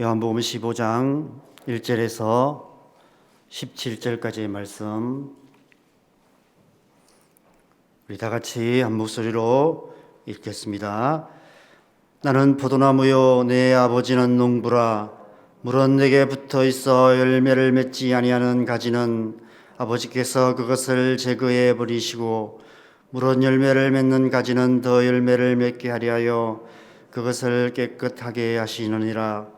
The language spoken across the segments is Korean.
요한복음 15장 1절에서 17절까지의 말씀. 우리 다 같이 한 목소리로 읽겠습니다. 나는 포도나무요 내 아버지는 농부라. 물은 내게 붙어 있어 열매를 맺지 아니하는 가지는 아버지께서 그것을 제거해 버리시고 물은 열매를 맺는 가지는 더 열매를 맺게 하려 하여 그것을 깨끗하게 하시느니라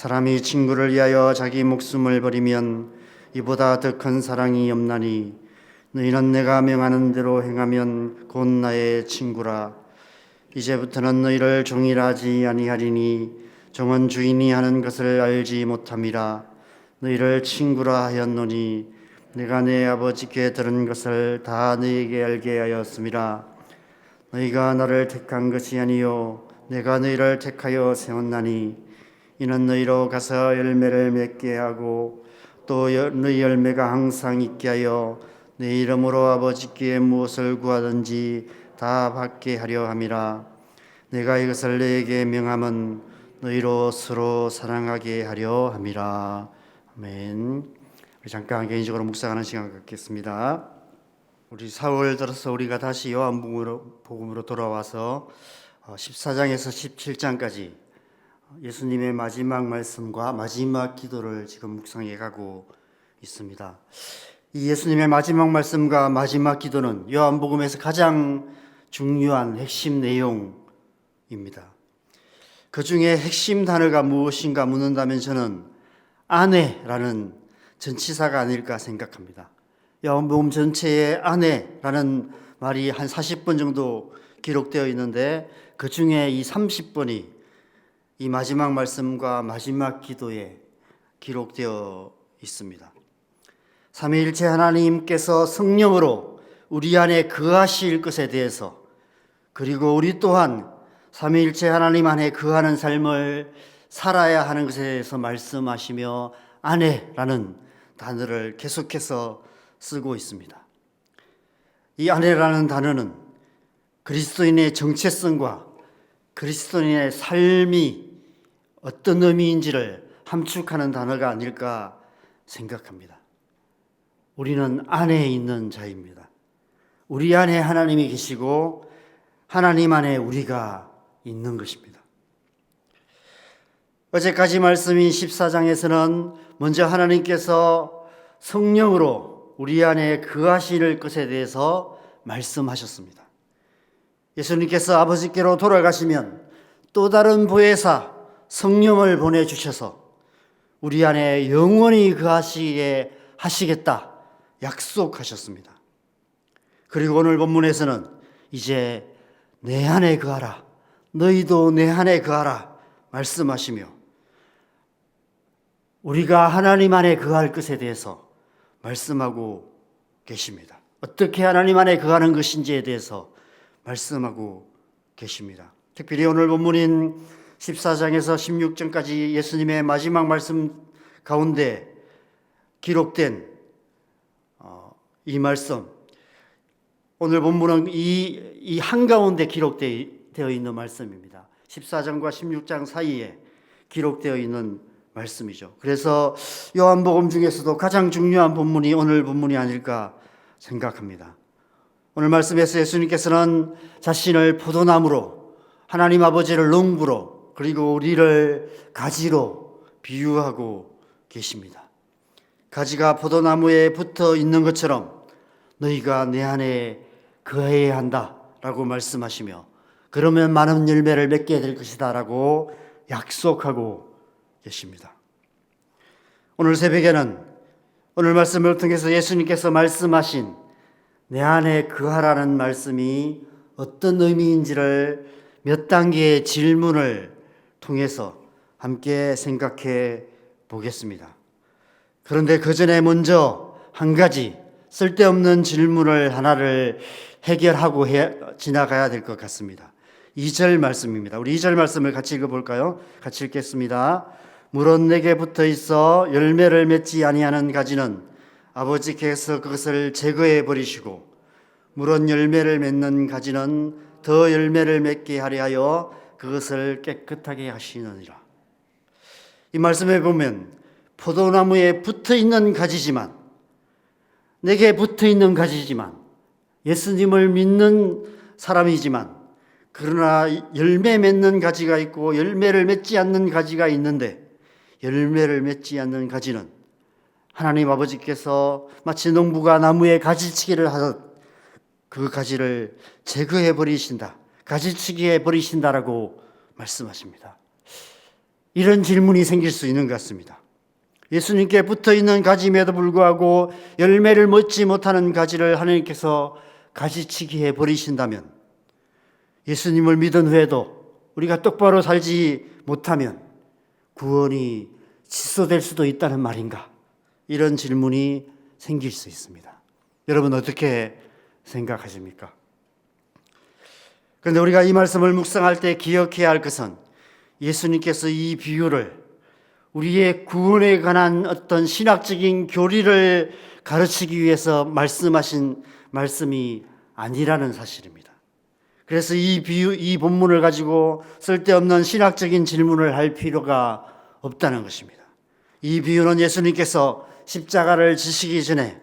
사람이 친구를 위하여 자기 목숨을 버리면 이보다 더 큰 사랑이 없나니 너희는 내가 명하는 대로 행하면 곧 나의 친구라. 이제부터는 너희를 종이라 하지 아니하리니 종은 주인이 하는 것을 알지 못함이라. 너희를 친구라 하였노니 내가 내 아버지께 들은 것을 다 너희에게 알게 하였음이라. 너희가 나를 택한 것이 아니요 내가 너희를 택하여 세웠나니 이는 너희로 가서 열매를 맺게 하고 또 여- 너희 열매가 항상 있게 하여 내 이름으로 아버지께 무엇을 구하든지 다 받게 하려 함이라. 내가 이것을 너에게 명함은 너희로 서로 사랑하게 하려 함이라. 아멘. 우리 잠깐 개인적으로 묵상하는 시간 갖겠습니다. 우리 4월 들어서 우리가 다시 요한복음으로 복음으로 돌아와서 어, 14장에서 17장까지 예수님의 마지막 말씀과 마지막 기도를 지금 묵상해 가고 있습니다. 이 예수님의 마지막 말씀과 마지막 기도는 요한복음에서 가장 중요한 핵심 내용입니다. 그 중에 핵심 단어가 무엇인가 묻는다면 저는 아내라는 전치사가 아닐까 생각합니다. 요한복음 전체에 아내라는 말이 한 40번 정도 기록되어 있는데 그 중에 이 30번이 이 마지막 말씀과 마지막 기도에 기록되어 있습니다. 삼위일체 하나님께서 성령으로 우리 안에 거하실 것에 대해서 그리고 우리 또한 삼위일체 하나님 안에 거하는 삶을 살아야 하는 것에 대해서 말씀하시며 아내라는 단어를 계속해서 쓰고 있습니다. 이 아내라는 단어는 그리스도인의 정체성과 그리스도인의 삶이 어떤 의미인지를 함축하는 단어가 아닐까 생각합니다. 우리는 안에 있는 자입니다. 우리 안에 하나님이 계시고 하나님 안에 우리가 있는 것입니다. 어제까지 말씀인 14장에서는 먼저 하나님께서 성령으로 우리 안에 거하실 것에 대해서 말씀하셨습니다. 예수님께서 아버지께로 돌아가시면 또 다른 보혜사 성령을 보내주셔서 우리 안에 영원히 거하시게 하시겠다 약속하셨습니다. 그리고 오늘 본문에서는 이제 내 안에 거하라 너희도 내 안에 거하라 말씀하시며 우리가 하나님 안에 거할 것에 대해서 말씀하고 계십니다. 어떻게 하나님 안에 거하는 것인지에 대해서 말씀하고 계십니다. 특별히 오늘 본문인 14장에서 16장까지 예수님의 마지막 말씀 가운데 기록된 이 말씀 오늘 본문은 이, 이 한가운데 기록되어 있는 말씀입니다. 14장과 16장 사이에 기록되어 있는 말씀이죠. 그래서 요한복음 중에서도 가장 중요한 본문이 오늘 본문이 아닐까 생각합니다. 오늘 말씀에서 예수님께서는 자신을 포도나무로 하나님 아버지를 농부로 그리고 우리를 가지로 비유하고 계십니다. 가지가 포도나무에 붙어 있는 것처럼 너희가 내 안에 거해야 한다 라고 말씀하시며 그러면 많은 열매를 맺게 될 것이다 라고 약속하고 계십니다. 오늘 새벽에는 오늘 말씀을 통해서 예수님께서 말씀하신 내 안에 거하라는 말씀이 어떤 의미인지를 몇 단계의 질문을 통해서 함께 생각해 보겠습니다. 그런데 그 전에 먼저 한 가지 쓸데없는 질문을 하나를 해결하고 해, 지나가야 될 것 같습니다. 2절 말씀입니다. 우리 2절 말씀을 같이 읽어볼까요? 같이 읽겠습니다. 물은 내게 붙어 있어 열매를 맺지 아니하는 가지는 아버지께서 그것을 제거해 버리시고 물은 열매를 맺는 가지는 더 열매를 맺게 하려 하여 그것을 깨끗하게 하시느니라. 이 말씀에 보면 포도나무에 붙어 있는 가지지만 내게 붙어 있는 가지지만 예수님을 믿는 사람이지만 그러나 열매 맺는 가지가 있고 열매를 맺지 않는 가지가 있는데 열매를 맺지 않는 가지는 하나님 아버지께서 마치 농부가 나무에 가지치기를 하듯 그 가지를 제거해 버리신다. 가지치기해 버리신다라고 말씀하십니다. 이런 질문이 생길 수 있는 것 같습니다. 예수님께 붙어 있는 가지임에도 불구하고 열매를 맺지 못하는 가지를 하나님께서 가지치기해 버리신다면 예수님을 믿은 후에도 우리가 똑바로 살지 못하면 구원이 취소될 수도 있다는 말인가? 이런 질문이 생길 수 있습니다. 여러분 어떻게 생각하십니까? 그런데 우리가 이 말씀을 묵상할 때 기억해야 할 것은 예수님께서 이 비유를 우리의 구원에 관한 어떤 신학적인 교리를 가르치기 위해서 말씀하신 말씀이 아니라는 사실입니다. 그래서 이 비유, 이 본문을 가지고 쓸데없는 신학적인 질문을 할 필요가 없다는 것입니다. 이 비유는 예수님께서 십자가를 지시기 전에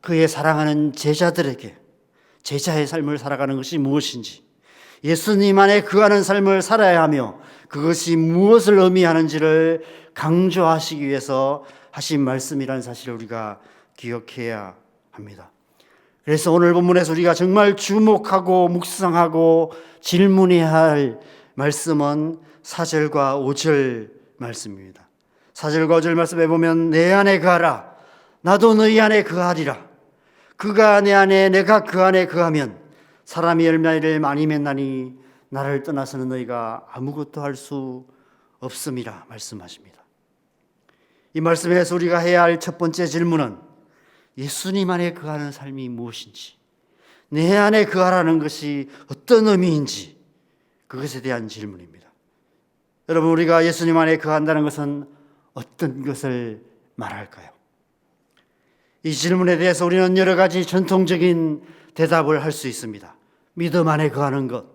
그의 사랑하는 제자들에게 제자의 삶을 살아가는 것이 무엇인지 예수님 안에 그하는 삶을 살아야 하며 그것이 무엇을 의미하는지를 강조하시기 위해서 하신 말씀이라는 사실을 우리가 기억해야 합니다. 그래서 오늘 본문에서 우리가 정말 주목하고 묵상하고 질문해야 할 말씀은 4절과 5절 말씀입니다. 4절과 5절 말씀에 보면 내 안에 거하라 나도 너희 안에 거하리라 그가 내 안에 내가 그 안에 거하면 사람이 열매를 많이 맺나니 나를 떠나서는 너희가 아무것도 할 수 없음이라 말씀하십니다. 이 말씀에서 우리가 해야 할 첫 번째 질문은 예수님 안에 거하는 삶이 무엇인지, 내 안에 거하라는 것이 어떤 의미인지 그것에 대한 질문입니다. 여러분 우리가 예수님 안에 거한다는 것은 어떤 것을 말할까요? 이 질문에 대해서 우리는 여러 가지 전통적인 대답을 할 수 있습니다. 믿음 안에 거하는 것,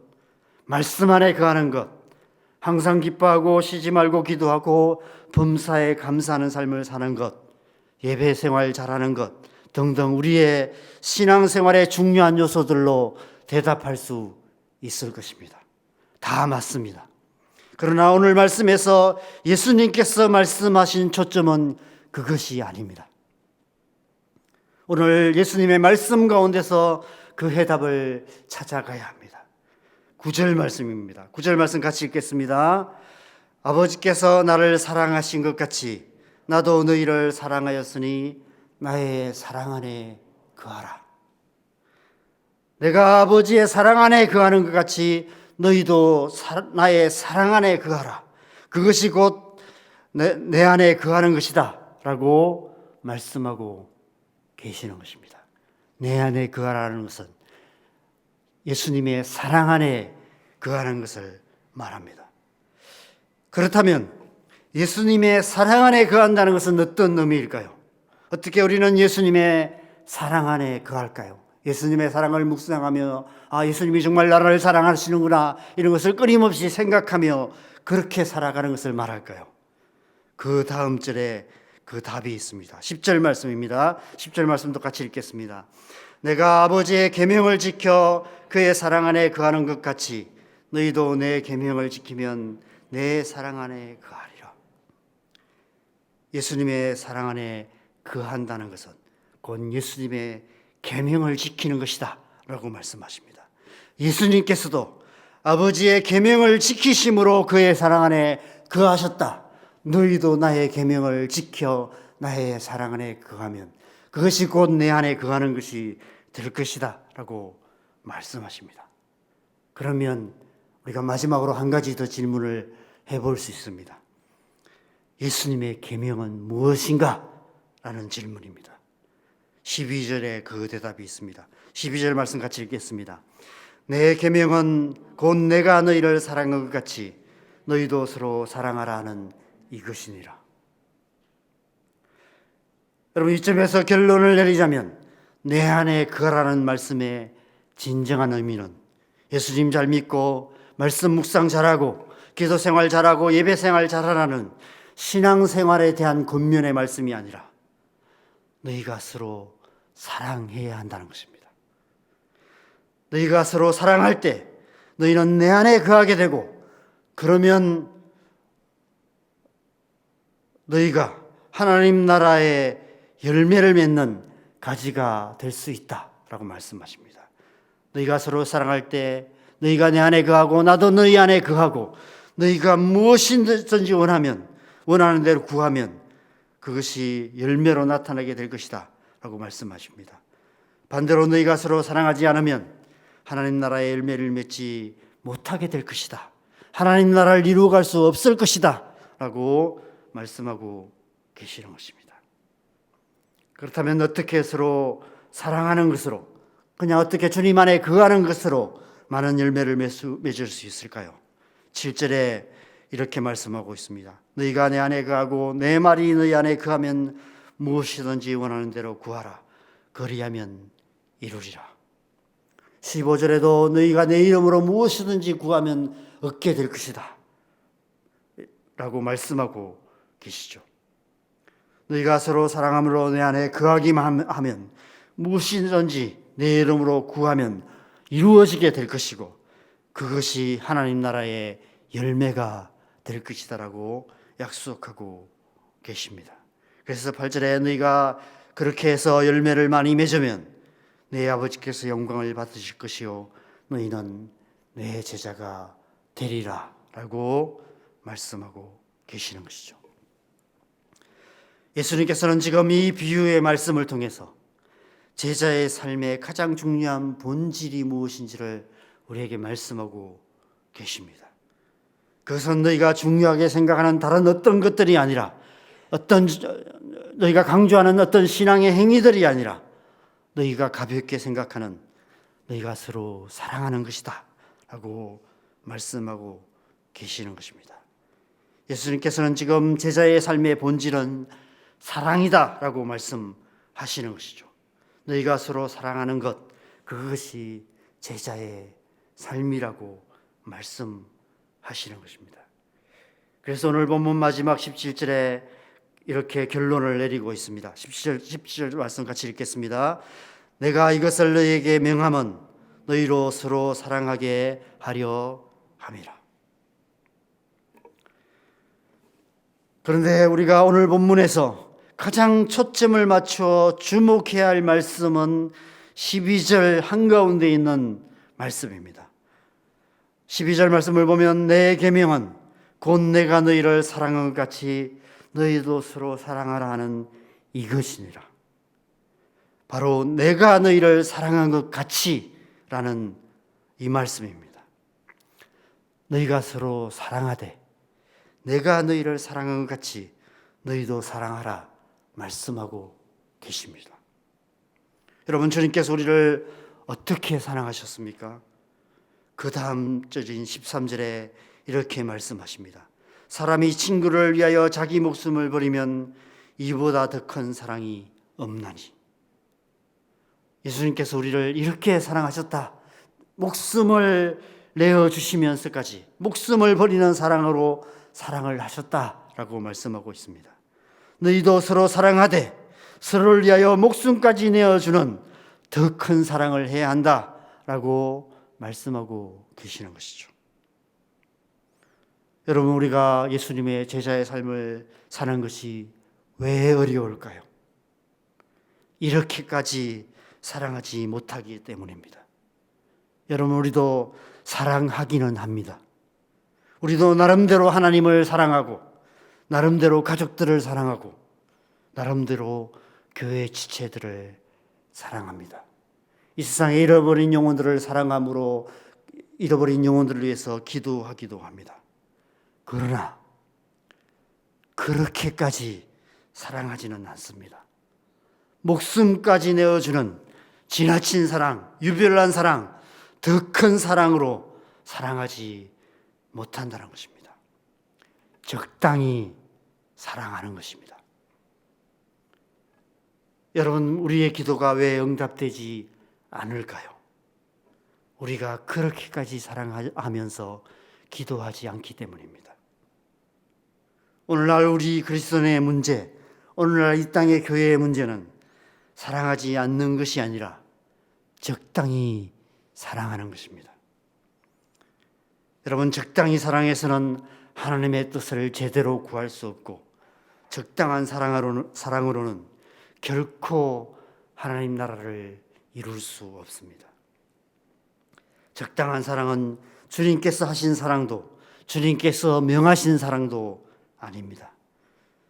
말씀 안에 거하는 것, 항상 기뻐하고 쉬지 말고 기도하고 범사에 감사하는 삶을 사는 것, 예배 생활 잘하는 것 등등 우리의 신앙 생활의 중요한 요소들로 대답할 수 있을 것입니다. 다 맞습니다. 그러나 오늘 말씀에서 예수님께서 말씀하신 초점은 그것이 아닙니다. 오늘 예수님의 말씀 가운데서 그 해답을 찾아가야 합니다. 구절 말씀입니다. 구절 말씀 같이 읽겠습니다. 아버지께서 나를 사랑하신 것 같이 나도 너희를 사랑하였으니 나의 사랑 안에 거하라. 내가 아버지의 사랑 안에 거하는 것 같이 너희도 사, 나의 사랑 안에 거하라. 그것이 곧 내, 내 안에 거하는 것이다. 라고 말씀하고 계시는 것입니다. 내 안에 거하라는 것은 예수님의 사랑 안에 거하는 것을 말합니다. 그렇다면 예수님의 사랑 안에 거한다는 것은 어떤 의미일까요? 어떻게 우리는 예수님의 사랑 안에 거할까요? 예수님의 사랑을 묵상하며 아 예수님이 정말 나를 사랑하시는구나 이런 것을 끊임없이 생각하며 그렇게 살아가는 것을 말할까요? 그 다음 절에 그 답이 있습니다. 10절 말씀입니다. 10절 말씀도 같이 읽겠습니다. 내가 아버지의 계명을 지켜 그의 사랑 안에 거하는 것 같이 너희도 내 계명을 지키면 내 사랑 안에 거하리라. 예수님의 사랑 안에 거한다는 것은 곧 예수님의 계명을 지키는 것이다라고 말씀하십니다. 예수님께서도 아버지의 계명을 지키심으로 그의 사랑 안에 거하셨다. 너희도 나의 계명을 지켜 나의 사랑 안에 거하면 그것이 곧 내 안에 거하는 것이 될 것이다라고 말씀하십니다. 그러면 우리가 마지막으로 한 가지 더 질문을 해볼 수 있습니다. 예수님의 계명은 무엇인가? 라는 질문입니다. 12절에 그 대답이 있습니다. 12절 말씀 같이 읽겠습니다. 내 계명은 곧 내가 너희를 사랑한 것 같이 너희도 서로 사랑하라 하는 이것이니라. 여러분 이점에서 결론을 내리자면 내 안에 거라는 말씀의 진정한 의미는 예수님 잘 믿고 말씀 묵상 잘하고 기도 생활 잘하고 예배 생활 잘하라는 신앙 생활에 대한 권면의 말씀이 아니라 너희가 서로 사랑해야 한다는 것입니다. 너희가 서로 사랑할 때 너희는 내 안에 거하게 되고 그러면 너희가 하나님 나라의 열매를 맺는 가지가 될 수 있다 라고 말씀하십니다. 너희가 서로 사랑할 때 너희가 내 안에 거하고 나도 너희 안에 거하고 너희가 무엇이든지 원하면 원하는 대로 구하면 그것이 열매로 나타나게 될 것이다 라고 말씀하십니다. 반대로 너희가 서로 사랑하지 않으면 하나님 나라의 열매를 맺지 못하게 될 것이다. 하나님 나라를 이루어갈 수 없을 것이다 라고 말씀하고 계시는 것입니다. 그렇다면 어떻게 서로 사랑하는 것으로 그냥 어떻게 주님 안에 거하는 것으로 많은 열매를 맺을 수 있을까요? 7절에 이렇게 말씀하고 있습니다. 너희가 내 안에 거하고 내 말이 너희 안에 거하면 무엇이든지 원하는 대로 구하라. 그리하면 이루리라. 15절에도 너희가 내 이름으로 무엇이든지 구하면 얻게 될 것이다. 라고 말씀하고 계시죠. 너희가 서로 사랑함으로 내 안에 거하기만 하면 무엇이든지 내 이름으로 구하면 이루어지게 될 것이고 그것이 하나님 나라의 열매가 될 것이다라고 약속하고 계십니다. 그래서 8절에 너희가 그렇게 해서 열매를 많이 맺으면 내 아버지께서 영광을 받으실 것이요 너희는 내 제자가 되리라라고 말씀하고 계시는 것이죠. 예수님께서는 지금 이 비유의 말씀을 통해서 제자의 삶의 가장 중요한 본질이 무엇인지를 우리에게 말씀하고 계십니다. 그것은 너희가 중요하게 생각하는 다른 어떤 것들이 아니라 어떤 너희가 강조하는 어떤 신앙의 행위들이 아니라 너희가 가볍게 생각하는 너희가 서로 사랑하는 것이다 라고 말씀하고 계시는 것입니다. 예수님께서는 지금 제자의 삶의 본질은 사랑이다 라고 말씀하시는 것이죠. 너희가 서로 사랑하는 것, 그것이 제자의 삶이라고 말씀하시는 것입니다. 그래서 오늘 본문 마지막 17절에 이렇게 결론을 내리고 있습니다. 17절, 17절 말씀 같이 읽겠습니다. 내가 이것을 너희에게 명함은 너희로 서로 사랑하게 하려 함이라. 그런데 우리가 오늘 본문에서 가장 초점을 맞춰 주목해야 할 말씀은 12절 한가운데 있는 말씀입니다. 12절 말씀을 보면 내 계명은 곧 내가 너희를 사랑한 것 같이 너희도 서로 사랑하라 하는 이것이니라. 바로 내가 너희를 사랑한 것 같이라는 이 말씀입니다. 너희가 서로 사랑하되 내가 너희를 사랑한 것 같이 너희도 사랑하라 말씀하고 계십니다. 여러분 주님께서 우리를 어떻게 사랑하셨습니까? 그 다음 절인 13절에 이렇게 말씀하십니다. 사람이 친구를 위하여 자기 목숨을 버리면 이보다 더 큰 사랑이 없나니. 예수님께서 우리를 이렇게 사랑하셨다. 목숨을 내어 주시면서까지 목숨을 버리는 사랑으로 사랑을 하셨다라고 말씀하고 있습니다. 너희도 서로 사랑하되 서로를 위하여 목숨까지 내어 주는 더 큰 사랑을 해야 한다 라고 말씀하고 계시는 것이죠. 여러분 우리가 예수님의 제자의 삶을 사는 것이 왜 어려울까요? 이렇게까지 사랑하지 못하기 때문입니다. 여러분 우리도 사랑하기는 합니다. 우리도 나름대로 하나님을 사랑하고 나름대로 가족들을 사랑하고 나름대로 교회 지체들을 사랑합니다. 이 세상에 잃어버린 영혼들을 사랑함으로 잃어버린 영혼들을 위해서 기도하기도 합니다. 그러나 그렇게까지 사랑하지는 않습니다. 목숨까지 내어주는 지나친 사랑, 유별난 사랑, 더 큰 사랑으로 사랑하지 못한다는 것입니다. 적당히 사랑하는 것입니다. 여러분, 우리의 기도가 왜 응답되지 않을까요? 우리가 그렇게까지 사랑하면서 기도하지 않기 때문입니다. 오늘날 우리 그리스도인의 문제, 오늘날 이 땅의 교회의 문제는 사랑하지 않는 것이 아니라 적당히 사랑하는 것입니다. 여러분, 적당히 사랑해서는 하나님의 뜻을 제대로 구할 수 없고 적당한 사랑으로는, 사랑으로는 결코 하나님 나라를 이룰 수 없습니다. 적당한 사랑은 주님께서 하신 사랑도 주님께서 명하신 사랑도 아닙니다.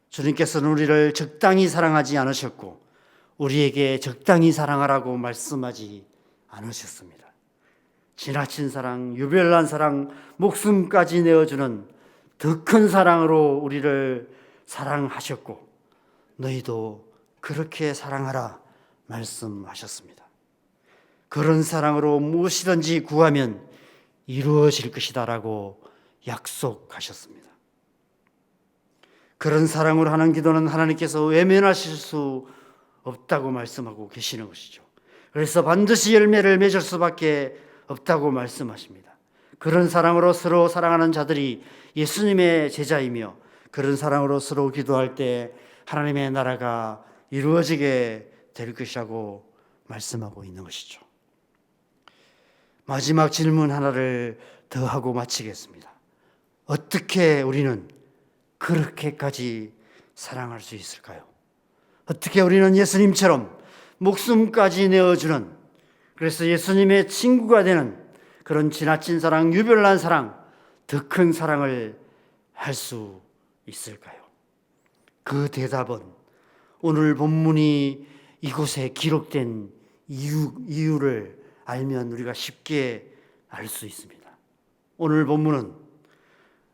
주님께서는 우리를 적당히 사랑하지 않으셨고 우리에게 적당히 사랑하라고 말씀하지 않으셨습니다. 지나친 사랑, 유별난 사랑, 목숨까지 내어주는 더 큰 사랑으로 우리를 사랑하셨고 너희도 그렇게 사랑하라 말씀하셨습니다. 그런 사랑으로 무엇이든지 구하면 이루어질 것이다라고 약속하셨습니다. 그런 사랑으로 하는 기도는 하나님께서 외면하실 수 없다고 말씀하고 계시는 것이죠. 그래서 반드시 열매를 맺을 수밖에 없다고 말씀하십니다. 그런 사랑으로 서로 사랑하는 자들이 예수님의 제자이며 그런 사랑으로 서로 기도할 때 하나님의 나라가 이루어지게 될 것이라고 말씀하고 있는 것이죠. 마지막 질문 하나를 더 하고 마치겠습니다. 어떻게 우리는 그렇게까지 사랑할 수 있을까요? 어떻게 우리는 예수님처럼 목숨까지 내어주는 그래서 예수님의 친구가 되는 그런 지나친 사랑, 유별난 사랑, 더 큰 사랑을 할 수 있을까요? 그 대답은 오늘 본문이 이곳에 기록된 이유, 이유를 알면 우리가 쉽게 알 수 있습니다. 오늘 본문은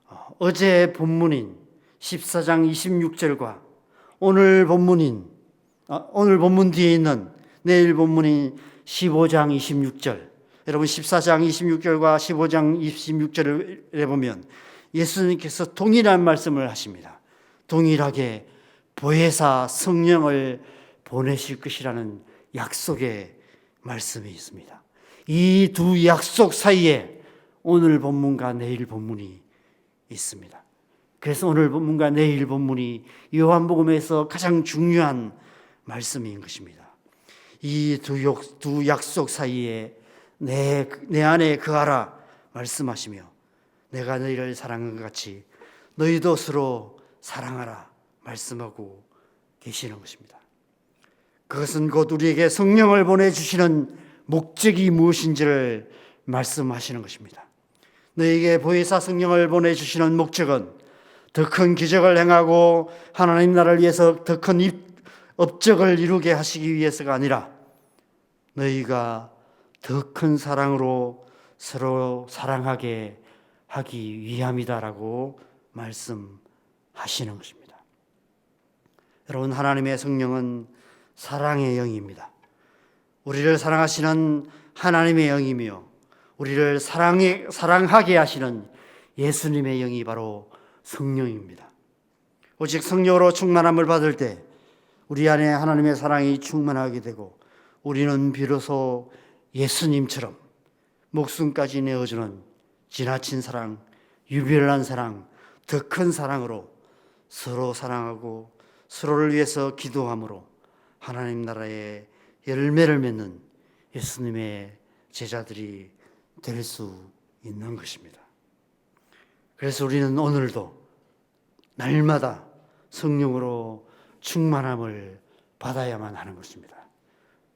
어, 어제 본문인 14장 26절과 오늘 본문인 어, 오늘 본문 뒤에 있는 내일 본문인 15장 26절 여러분 14장 26절과 15장 26절을 보면 예수님께서 동일한 말씀을 하십니다. 동일하게 보혜사 성령을 보내실 것이라는 약속의 말씀이 있습니다. 이 두 약속 사이에 오늘 본문과 내일 본문이 있습니다. 그래서 오늘 본문과 내일 본문이 요한복음에서 가장 중요한 말씀인 것입니다. 이 두 약속 사이에 내, 내 안에 그하라 말씀하시며 내가 너희를 사랑한 것 같이 너희도 서로 사랑하라 말씀하고 계시는 것입니다. 그것은 곧 우리에게 성령을 보내주시는 목적이 무엇인지를 말씀하시는 것입니다. 너에게 보혜사 성령을 보내주시는 목적은 더 큰 기적을 행하고 하나님 나라를 위해서 더 큰 업적을 이루게 하시기 위해서가 아니라 너희가 더 큰 사랑으로 서로 사랑하게 하기 위함이다라고 말씀하시는 것입니다. 여러분 하나님의 성령은 사랑의 영입니다. 우리를 사랑하시는 하나님의 영이며 우리를 사랑해, 사랑하게 하시는 예수님의 영이 바로 성령입니다. 오직 성령으로 충만함을 받을 때 우리 안에 하나님의 사랑이 충만하게 되고 우리는 비로소 예수님처럼 목숨까지 내어주는 지나친 사랑, 유별난 사랑, 더 큰 사랑으로 서로 사랑하고 서로를 위해서 기도함으로 하나님 나라의 열매를 맺는 예수님의 제자들이 될 수 있는 것입니다. 그래서 우리는 오늘도 날마다 성령으로 충만함을 받아야만 하는 것입니다.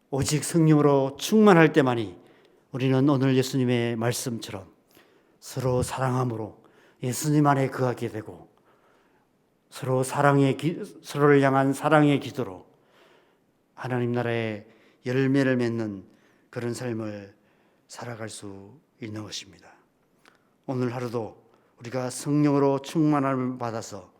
오직 성령으로 충만할 때만이 우리는 오늘 예수님의 말씀처럼 서로 사랑함으로 예수님 안에 거하게 되고 서로 사랑의 기, 서로를 향한 사랑의 기도로 하나님 나라의 열매를 맺는 그런 삶을 살아갈 수 있는 것입니다. 오늘 하루도 우리가 성령으로 충만함을 받아서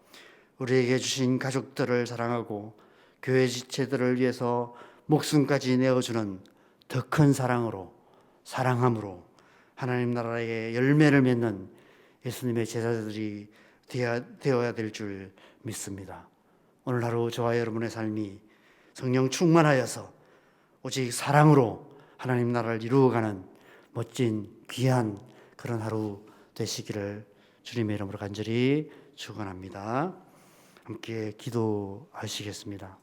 우리에게 주신 가족들을 사랑하고 교회 지체들을 위해서 목숨까지 내어주는 더 큰 사랑으로 사랑함으로 하나님 나라의 열매를 맺는 예수님의 제자들이 되어야 될 줄 믿습니다. 오늘 하루 저와 여러분의 삶이 성령 충만하여서 오직 사랑으로 하나님 나라를 이루어가는 멋진 귀한 그런 하루 되시기를 주님의 이름으로 간절히 축원합니다. 함께 기도하시겠습니다.